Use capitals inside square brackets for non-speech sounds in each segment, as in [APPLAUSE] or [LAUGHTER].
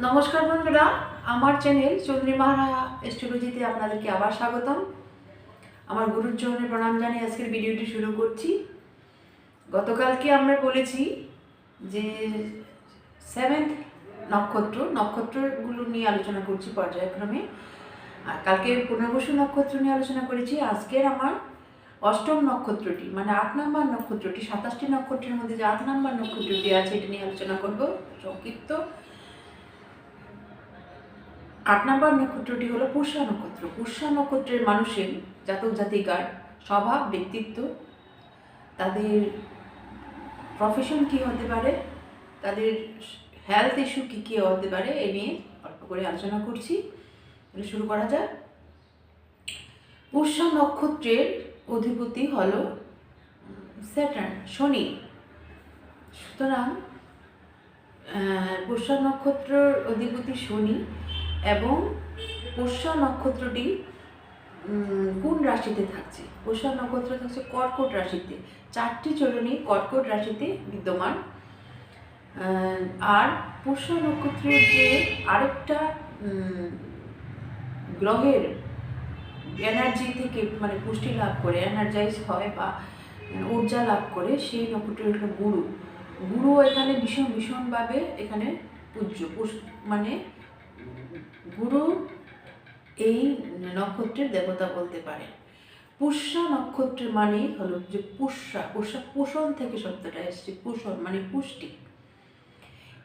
নমস্কার বন্ধুরা, আমার চ্যানেল চন্দ্রিমারা এস্ট্রোলজিতে আপনাদেরকে আবার স্বাগতম। আমার গুরুর চরণে প্রণাম জানিয়ে আজকের ভিডিওটি শুরু করছি। গতকালকে আমরা বলেছি যে সেভেন্থ নক্ষত্র, নক্ষত্রগুলো নিয়ে আলোচনা করছি পর্যায়ক্রমে। আর কালকে পুনর্বসু নক্ষত্র নিয়ে আলোচনা করেছি। আজকের আমার অষ্টম নক্ষত্রটি মানে আট নম্বর নক্ষত্রটি, সাতাশটি নক্ষত্রের মধ্যে যে আট নম্বর নক্ষত্রটি আছে, এটা নিয়ে আলোচনা করব। সংক্ষিপ্ত আট নম্বর নক্ষত্রটি হলো পুষ্যা নক্ষত্র। পুষ্যা নক্ষত্রের মানুষের জাতক জাতিকার স্বভাব, ব্যক্তিত্ব, তাদের প্রফেশন কী হতে পারে, তাদের হেলথ ইস্যু কী কী হতে পারে, এ নিয়ে অল্প করে আলোচনা করছি। তাহলে শুরু করা যাক। পুষ্যা নক্ষত্রের অধিপতি হল স্যাটার্ন শনি। সুতরাং পুষ্যা নক্ষত্রের অধিপতি শনি। এবং পুষ্যা নক্ষত্রটি কোন রাশিতে থাকছে? পুষ্যা নক্ষত্র থাকছে কর্কট রাশিতে। চারটি চরণী কর্কট রাশিতে বিদ্যমান। আর পুষ্যা নক্ষত্রের যে আরেকটা গ্রহের এনার্জি থেকে মানে পুষ্টি লাভ করে এনার্জাইজ হয় বা ঊর্জা লাভ করে, সেই নক্ষত্র হলো গুরু। গুরু এখানে ভীষণ ভীষণভাবে এখানে পূজ্য। পুষ- মানে গুরু এই নক্ষত্রের দেবতা বলতে পারে। পুষ্যা নক্ষত্রের মানে হলো যে পুষ্যা পুষ্যা পোষণ থেকে শব্দটা এসছে, পোষণ মানে পুষ্টি।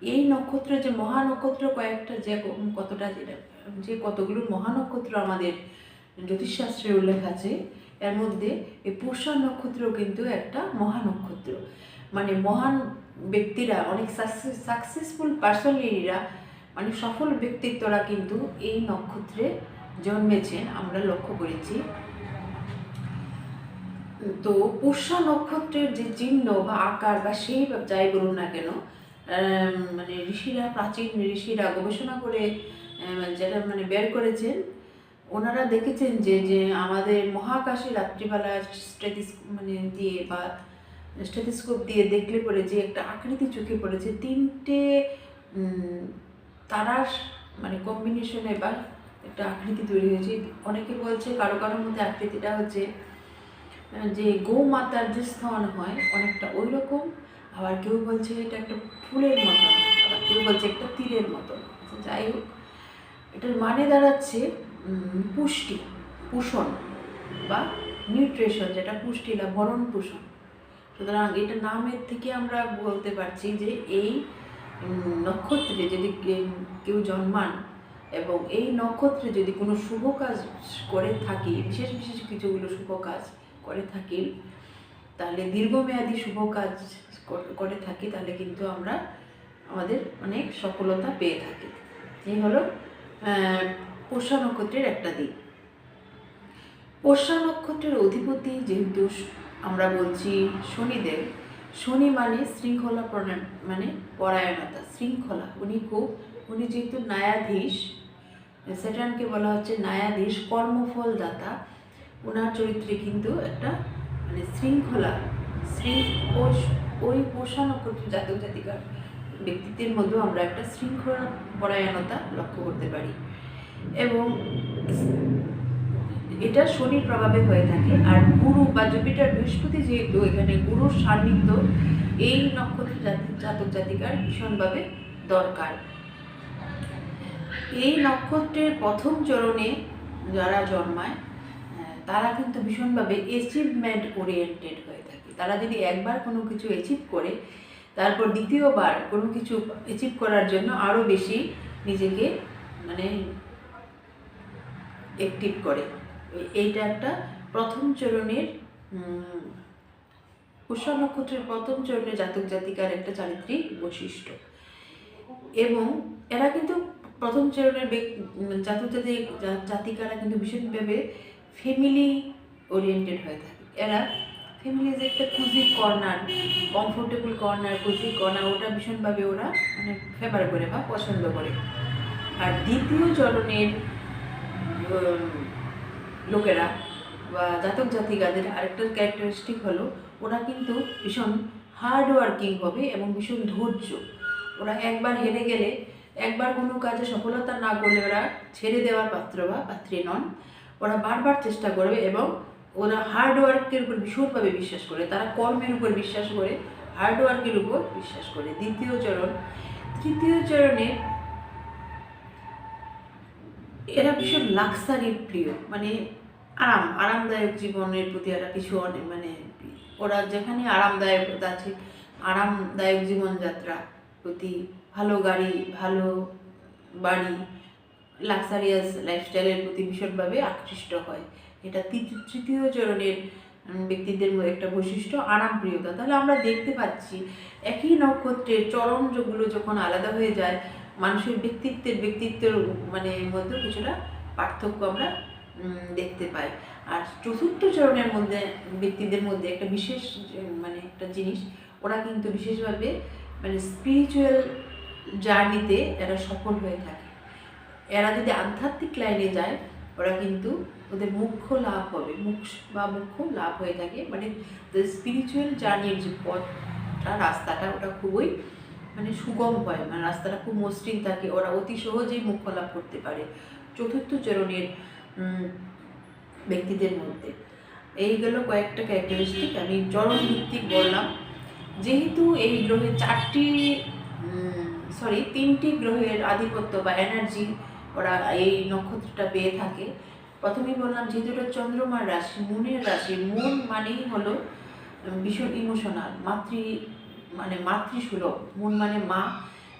এই নক্ষত্র যে মহানক্ষত্র কয়েকটা যে কতটা যে- যে কতগুলো মহানক্ষত্র আমাদের জ্যোতিষশাস্ত্রে উল্লেখ আছে, এর মধ্যে এই পুষ্যা নক্ষত্র কিন্তু একটা মহানক্ষত্র মানে মহান ব্যক্তিরা, অনেক সাকসেসফুল পার্সোনালিটিরা মানে সফল ব্যক্তিত্বরা কিন্তু এই নক্ষত্রে জন্মেছেন, আমরা লক্ষ্য করেছি। তো পুষ্যা নক্ষত্রের যে চিহ্ন বা আকার বা সেই যাই বলুন না কেন মানে ঋষিরা, প্রাচীন ঋষিরা গবেষণা করে যেটা মানে বের করেছেন, ওনারা দেখেছেন যে যে আমাদের মহাকাশে রাত্রিবেলা স্টেথিস মানে দিয়ে বা স্টেথিস্কোপ দিয়ে দেখলে পরে যে একটা আকৃতি চোখে পড়েছে, তিনটে তারার মানে কম্বিনেশনে বা একটা আকৃতি তৈরি হয়েছে। অনেকে বলছে কারও কারোর মধ্যে আকৃতিটা হচ্ছে যে গৌমাতার যে স্থান হয় অনেকটা ওই রকম আবার কেউ বলছে এটা একটা ফুলের মতন আবার কেউ বলছে একটা তীরের মতন আচ্ছা, যাই হোক এটার মানে দাঁড়াচ্ছে পুষ্টি পোষণ বা নিউট্রিশন যেটা পুষ্টি না ভরণ পোষণ সুতরাং এটা নামের থেকে আমরা বলতে পারছি যে এই নক্ষত্রে যদি কেউ জন্মান এবং এই নক্ষত্রে যদি কোনো শুভ কাজ করে থাকি, বিশেষ বিশেষ কিছুগুলো শুভ কাজ করে থাকি, তাহলে দীর্ঘমেয়াদী শুভ কাজ করে থাকি, তাহলে কিন্তু আমরা আমাদের অনেক সফলতা পেয়ে থাকি। এই হলো পোষা নক্ষত্রের একটা দিক। পোষা নক্ষত্রের অধিপতি যেহেতু আমরা বলছি শনিদেব শনি মানে শৃঙ্খলা প্রণয়ন মানে পরায়ণতা, শৃঙ্খলা। উনি খুব, উনি যেহেতু ন্যায়াধীশ সেটানকে বলা হচ্ছে ন্যায়াধীশ কর্মফল দাতা ওনার চরিত্রে কিন্তু একটা মানে শৃঙ্খলা, শৃ ওই- ওই পোষা নক্ষত্র জাতক জাতিকার ব্যক্তিত্বের মধ্যেও আমরা একটা শৃঙ্খলা পরায়ণতা লক্ষ্য করতে পারি। এবং এটা শনির প্রভাবে হয়ে থাকে। আর গুরু বা জুপিটার বৃহস্পতি যেহেতু এখানে গুরুর সান্নিধ্য, এই নক্ষত্র জাতি জাতক জাতিকার ভীষণভাবে দরকার। এই নক্ষত্রের প্রথম চরণে যারা জন্মায় তারা কিন্তু ভীষণভাবে অ্যাচিভমেন্ট ওরিয়েন্টেড হয়ে থাকে। তারা যদি একবার কোনো কিছু অ্যাচিভ করে, তারপর দ্বিতীয়বার কোনো কিছু অ্যাচিভ করার জন্য আরও বেশি নিজেকে মানে অ্যাক্টিভ করে। এইটা একটা প্রথম চরণের উম, নক্ষত্রের প্রথম চরণের জাতক জাতিকার একটা চারিত্রিক বৈশিষ্ট্য। এবং এরা কিন্তু প্রথম চরণের জাতক জাতি জাতিকারা কিন্তু ভীষণভাবে ফ্যামিলি ওরিয়েন্টেড হয়ে থাকে। এরা ফ্যামিলি যে একটা cozy corner comfortable corner cozy corner ওটা ভীষণভাবে ওরা মানে ফেভার করে বা পছন্দ করে। আর দ্বিতীয় চরণের লোকেরা বা জাতক জাতিকাদের আরেকটা ক্যারেক্টারিস্টিক হলো, ওরা কিন্তু ভীষণ হার্ড ওয়ার্কিং হবে এবং ভীষণ ধৈর্য। ওরা একবার হেরে গেলে, একবার কোনো কাজে সফলতা না করলে ওরা ছেড়ে দেওয়ার পাত্র বা পাত্রী নন। ওরা বারবার চেষ্টা করবে এবং ওরা হার্ড ওয়ার্কের উপর ভীষণভাবে বিশ্বাস করে, তারা কর্মের উপর বিশ্বাস করে হার্ড ওয়ার্কের উপর বিশ্বাস করে। দ্বিতীয় চরণ, তৃতীয় চরণে এরা ভীষণ লাক্সারি প্রিয় মানে আরাম, আরামদায়ক জীবনের প্রতি একটা কিছু অনেক মানে ওরা যেখানে আরামদায়ক আছে, আরামদায়ক জীবনযাত্রা প্রতি ভালো গাড়ি, ভালো বাড়ি লাক্সারিয়াস লাইফস্টাইলের প্রতি ভীষণভাবে আকৃষ্ট হয়। এটা তৃতীয়- চরণের ব্যক্তিদের একটা বৈশিষ্ট্য, আরামপ্রিয়তা। তাহলে আমরা দেখতে পাচ্ছি একই নক্ষত্রের চরণ যেগুলো যখন আলাদা হয়ে যায়, মানুষের ব্যক্তিত্বের ব্যক্তিত্বের মানে মধ্যে কিছুটা পার্থক্য আমরা দেখতে পাই। আর চতুর্থ চরণের মধ্যে, ব্যক্তিদের মধ্যে একটা বিশেষ মানে একটা জিনিস, ওরা কিন্তু বিশেষভাবে মানে স্পিরিচুয়াল জার্নিতে এরা সফল হয়ে থাকে। এরা যদি আধ্যাত্মিক লাইনে যায়, ওরা কিন্তু ওদের মুখ্য লাভ হবে। মুখ বা মুখ্য লাভ হয়ে থাকে। মানে স্পিরিচুয়াল জার্নির যে পথটা, রাস্তাটা, ওটা খুবই মানে সুগম হয়। মানে রাস্তাটা খুব মসৃণ থাকে। ওরা অতি সহজেই মুখ্য লাভ করতে পারে। চতুর্থ চরণের ব্যক্তিদের মধ্যে। এই এইগুলো কয়েকটা ক্যারেক্টারিস্টিক আমি চরণ ভিত্তিক বললাম। যেহেতু এই গ্রহে চারটি সরি তিনটি গ্রহের আধিপত্য বা এনার্জি ওরা এই নক্ষত্রটা পেয়ে থাকে। প্রথমেই বললাম যেহেতু এটা চন্দ্রমার রাশি, মুনের রাশি, মন মানেই হলো ভীষণ ইমোশনাল মাতৃ মানে মাতৃসুলভ। মন মানে মা,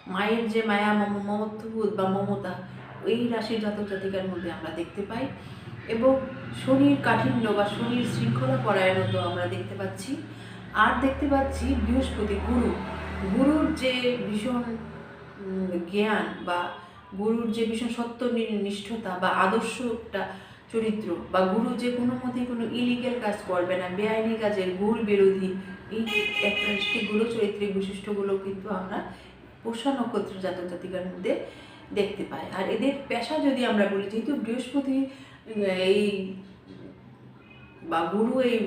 মায়ের যে মায়া, মম- মমত্ববোধ বা মমতা এই রাশির জাতক জাতিকার মধ্যে আমরা দেখতে পাই এবং শনির কাঠিন্য বা শনির শৃঙ্খলা পরায়ণতা আমরা দেখতে পাচ্ছি। আর দেখতে পাচ্ছি বৃহস্পতি, গুরু। গুরুর যে ভীষণ জ্ঞান বা গুরুর যে ভীষণ সত্য নিষ্ঠতা বা আদর্শ একটা চরিত্র বা গুরু যে কোনো মতেই কোনো ইলিগেল কাজ করবে না, বেআইনি কাজের গুর বিরোধী, এই ক্যারেক্টারিস্টিকগুলো চরিত্রিক বৈশিষ্ট্যগুলো কিন্তু আমরা পোষা নক্ষত্র জাতক জাতিকার মধ্যে দেখতে পাই আর এদের পেশা যদি আমরা বলি, যেহেতু বৃহস্পতি, এই বা গুরু এই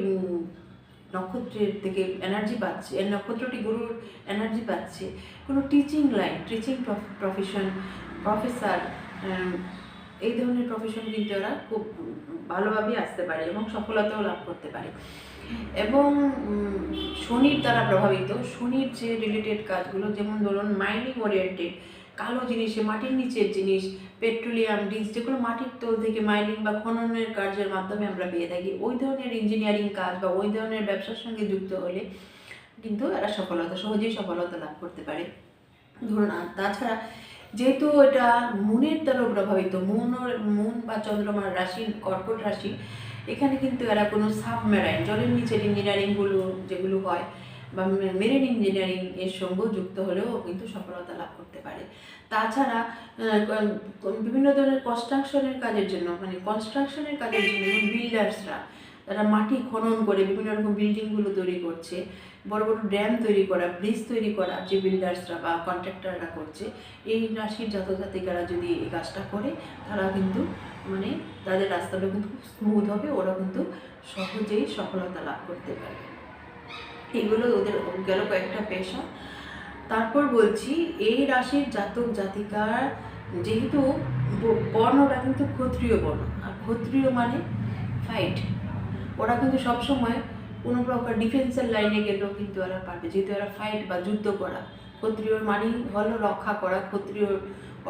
নক্ষত্রের থেকে এনার্জি পাচ্ছে এই নক্ষত্রটি গুরুর এনার্জি পাচ্ছে, কোনো teaching line teaching profession professor এই ধরনের প্রফেশন কিন্তু ওরা খুব ভালোভাবেই আসতে পারে এবং সফলতাও লাভ করতে পারে। এবং শনির দ্বারা প্রভাবিত, শনির যে রিলেটেড কাজগুলো, যেমন ধরুন মাইনিং ওরিয়েন্টেড কালো জিনিসে মাটির নিচের জিনিস, পেট্রোলিয়াম, ডিস, যেগুলো মাটির তল থেকে মাইনিং বা খননের কার্যের মাধ্যমে আমরা পেয়ে থাকি, ওই ধরনের ইঞ্জিনিয়ারিং কাজ বা ওই ধরনের ব্যবসার সঙ্গে যুক্ত হলে কিন্তু এরা সফলতা, সহজেই সফলতা লাভ করতে পারে। ধরুন, আর তাছাড়া যেহেতু এটা মুনের দ্বারা প্রভাবিত, মুন মুন বা চন্দ্রমার রাশি, কর্কট রাশি, এখানে কিন্তু এরা কোনো সাবমেরাইন জলের নিচের ইঞ্জিনিয়ারিংগুলো যেগুলো হয় বা মেরিন ইঞ্জিনিয়ারিং এর সঙ্গেও যুক্ত হলেও কিন্তু সফলতা লাভ করতে পারে। তাছাড়া বিভিন্ন ধরনের কনস্ট্রাকশনের কাজের জন্য মানে কনস্ট্রাকশনের কাজের জন্য বিল্ডার্সরা তারা মাটি খনন করে বিভিন্ন রকম বিল্ডিংগুলো তৈরি করছে। বড় বড় ড্যাম তৈরি করা ব্রিজ তৈরি করা যে বিল্ডার্সরা বা কন্ট্রাক্টররা করছে, এই রাশির জাতজাতিকারা যদি এই কাজটা করে, তারা কিন্তু মানে তাদের রাস্তাটা কিন্তু খুব স্মুথ হবে, ওরা কিন্তু সহজেই সফলতা লাভ করতে পারে এগুলো ওদের গেল কয়েকটা পেশা। তারপর বলছি, এই রাশির জাতক জাতিকার যেহেতু বর্ণটা কিন্তু ক্ষত্রিয় বর্ণ। আর ক্ষত্রিয় মানে ফাইট ওরা কিন্তু সবসময় কোনো প্রকার ডিফেন্সের লাইনে গেলেও কিন্তু ওরা পারবে। যেহেতু ওরা ফাইট বা যুদ্ধ করা। ক্ষত্রিয়র মানেই হলো রক্ষা করা ক্ষত্রিয়র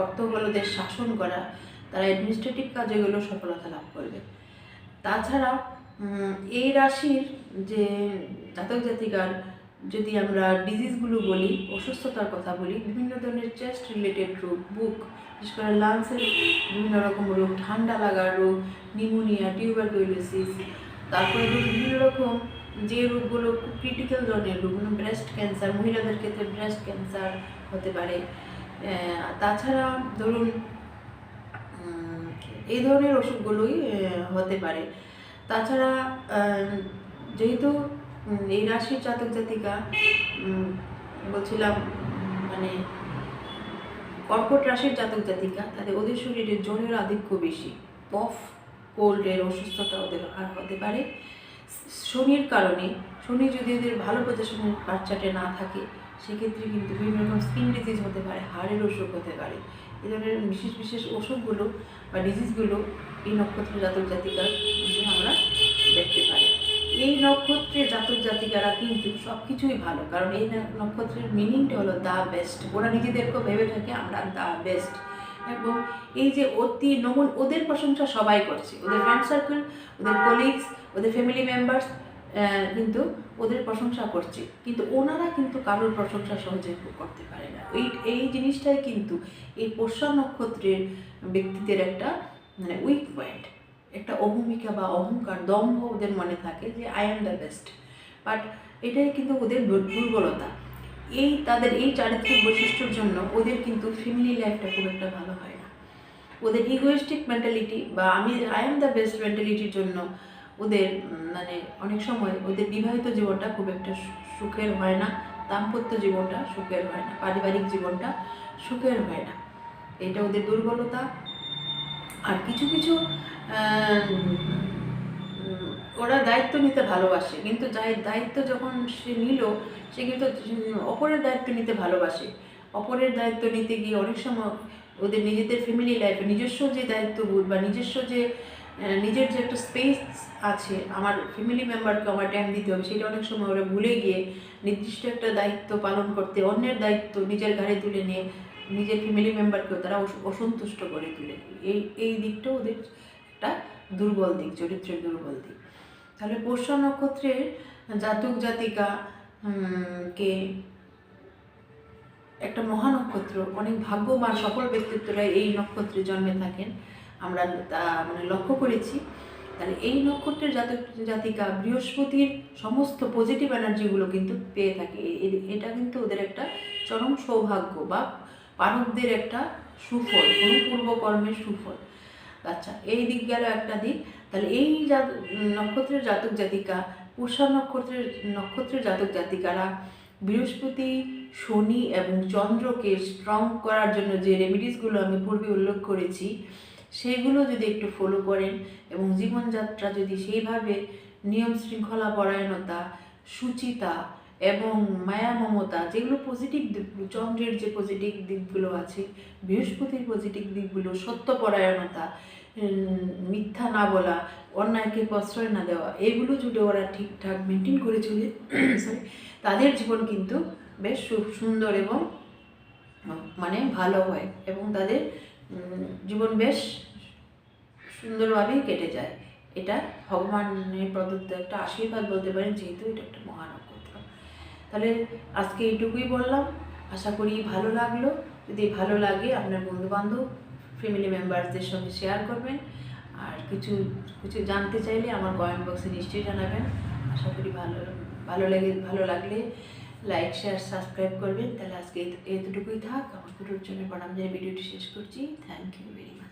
অর্থ হলো দেশ শাসন করা। তারা অ্যাডমিনিস্ট্রেটিভ কাজে গেলেও সফলতা লাভ করবে। তাছাড়া এই রাশির যে জাতক জাতিকার যদি আমরা ডিজিজগুলো বলি, অসুস্থতার কথা বলি, বিভিন্ন ধরনের চেস্ট রিলেটেড রোগ, বুক, বিশেষ করে লাংসের বিভিন্ন রকম রোগ, ঠান্ডা লাগার রোগ নিউমোনিয়া টিউবারকুলোসিস তারপরে বিভিন্ন রকম যে রোগগুলো খুব ক্রিটিক্যাল ধরনের রোগ ব্রেস্ট ক্যান্সার মহিলাদের ক্ষেত্রে ব্রেস্ট ক্যান্সার হতে পারে। তাছাড়া ধরুন এই ধরনের অসুখগুলোই হতে পারে। তাছাড়া যেহেতু এই রাশির জাতক জাতিকা বলছিলাম মানে কর্কট রাশির জাতক জাতিকা, তাদের ওদের শরীরে জলের আধিক্য বেশি। কফ কোল্ডের অসুস্থতা ওদের আর হতে পারে। শনির কারণে, শনি যদি ওদের ভালো পজিশনের বাচ্চাটে না থাকে, সেক্ষেত্রে কিন্তু বিভিন্ন রকম স্কিন ডিজিজ হতে পারে, হাড়ের অসুখ হতে পারে। এ ধরনের বিশেষ বিশেষ ওষুধগুলো বা ডিজিজগুলো এই নক্ষত্র জাতক জাতিকার মধ্যে আমরা দেখতে পাই। এই নক্ষত্রের জাতক জাতিকারা কিন্তু সব কিছুই ভালো, কারণ এই নক্ষত্রের মিনিংটা হলো দ্য বেস্ট ওরা নিজেদেরকেও ভেবে থাকে, আমরা দ্য বেস্ট এবং এই যে অতি নমন, ওদের প্রশংসা সবাই করছে। ওদের ফ্রেন্ড সার্কেল ওদের কলিগস ওদের ফ্যামিলি মেম্বার্স কিন্তু ওদের প্রশংসা করছে। কিন্তু ওনারা কিন্তু কারোর প্রশংসা সহজে করতে পারে না। এই এই জিনিসটাই কিন্তু এই পোষা নক্ষত্রের ব্যক্তিদের একটা মানে উইক পয়েন্ট একটা অভূমিকা বা অহংকার, দম্ভ ওদের মনে থাকে যে I am the best but এটাই কিন্তু ওদের দুর্বলতা। এই তাদের এই চারিত্রিক বৈশিষ্ট্যর জন্য ওদের কিন্তু ফ্যামিলি লাইফটা খুব একটা ভালো হয় না। ওদের ইগোয়েস্টিক মেন্টালিটি বা আমি আই এম দ্য বেস্ট মেন্টালিটির জন্য ওদের মানে অনেক সময় ওদের বিবাহিত জীবনটা খুব একটা সুখের হয় না, দাম্পত্য জীবনটা সুখের হয় না, পারিবারিক জীবনটা সুখের হয় না। এটা ওদের দুর্বলতা। আর কিছু কিছু ওরা দায়িত্ব নিতে ভালোবাসে, কিন্তু যাই দায়িত্ব যখন সে নিল, সে কিন্তু অপরের দায়িত্ব নিতে ভালোবাসে। অপরের দায়িত্ব নিতে গিয়ে অনেক সময় ওদের নিজেদের ফ্যামিলি লাইফে নিজস্ব যে দায়িত্ববোধ বা নিজস্ব যে নিজের যে একটা স্পেস আছে, আমার ফ্যামিলি মেম্বারকে আমার টাইম দিতে হবে, সেটা অনেক সময় ওরা ভুলে গিয়ে নির্দিষ্ট একটা দায়িত্ব পালন করতে, অন্যের দায়িত্ব নিজের ঘাড়ে তুলে নিয়ে নিজের ফ্যামিলি মেম্বারকেও তারা অসন্তুষ্ট করে তুলে। এই এই দিকটাও ওদের একটা দুর্বল দিক, চরিত্রের দুর্বল দিক। তাহলে পোষ্য নক্ষত্রের জাতক জাতিকা কে একটা মহানক্ষত্র, অনেক ভাগ্যবান, সফল ব্যক্তিত্বরা এই নক্ষত্রে জন্মে থাকেন। আমরা মানে লক্ষ্য করেছি, তাহলে এই নক্ষত্রের জাতক জাতিকা বৃহস্পতির সমস্ত পজিটিভ এনার্জিগুলো কিন্তু পেয়ে থাকে। এটা কিন্তু ওদের একটা চরম সৌভাগ্য বা পারকদের একটা সুফল কোনো পূর্বকর্মের সুফল। আচ্ছা এই দিক গেল একটা দিক। তাহলে এই নক্ষত্রের জাতক জাতিকা পুষা নক্ষত্রের নক্ষত্রের জাতক জাতিকারা বৃহস্পতি, শনি এবং চন্দ্রকে স্ট্রং করার জন্য যে রেমিডিসগুলো আমি পূর্বে উল্লেখ করেছি সেইগুলো যদি একটু ফলো করেন এবং জীবনযাত্রা যদি সেইভাবে নিয়ম শৃঙ্খলা পরায়ণতা, সুচিতা এবং মায়া মমতা, যেগুলো পজিটিভ দিকগুলো চন্দ্রের যে পজিটিভ দিকগুলো আছে, বৃহস্পতির পজিটিভ দিকগুলো সত্যপরায়ণতা মিথ্যা না বলা, অন্যায়কে প্রশ্রয় না দেওয়া, এগুলো যদি ওরা ঠিকঠাক মেনটেন করে চলে [COUGHS] সরি তাদের জীবন কিন্তু বেশ সুন্দর এবং মানে ভালো হয় এবং তাদের জীবন বেশ সুন্দরভাবেই কেটে যায়। এটা ভগবানের প্রদত্ত একটা আশীর্বাদ বলতে পারেন, যেহেতু এটা একটা মহানক্ষত্র। তাহলে আজকে এইটুকুই বললাম। আশা করি ভালো লাগল। যদি ভালো লাগে, আপনার বন্ধুবান্ধব ফ্যামিলি মেম্বারসদের সঙ্গে শেয়ার করবেন। আর কিছু কিছু জানতে চাইলে আমার কমেন্ট বক্সে নিশ্চয়ই জানাবেন। আশা করি ভালো ভালো লাগে, ভালো লাগলে লাইক শেয়ার সাবস্ক্রাইব করবেন। তাহলে আজকে এত- এতটুকুই থাক। আমার কুটুর জন্য প্রণাম জানিয়ে ভিডিওটি শেষ করছি। Thank you very much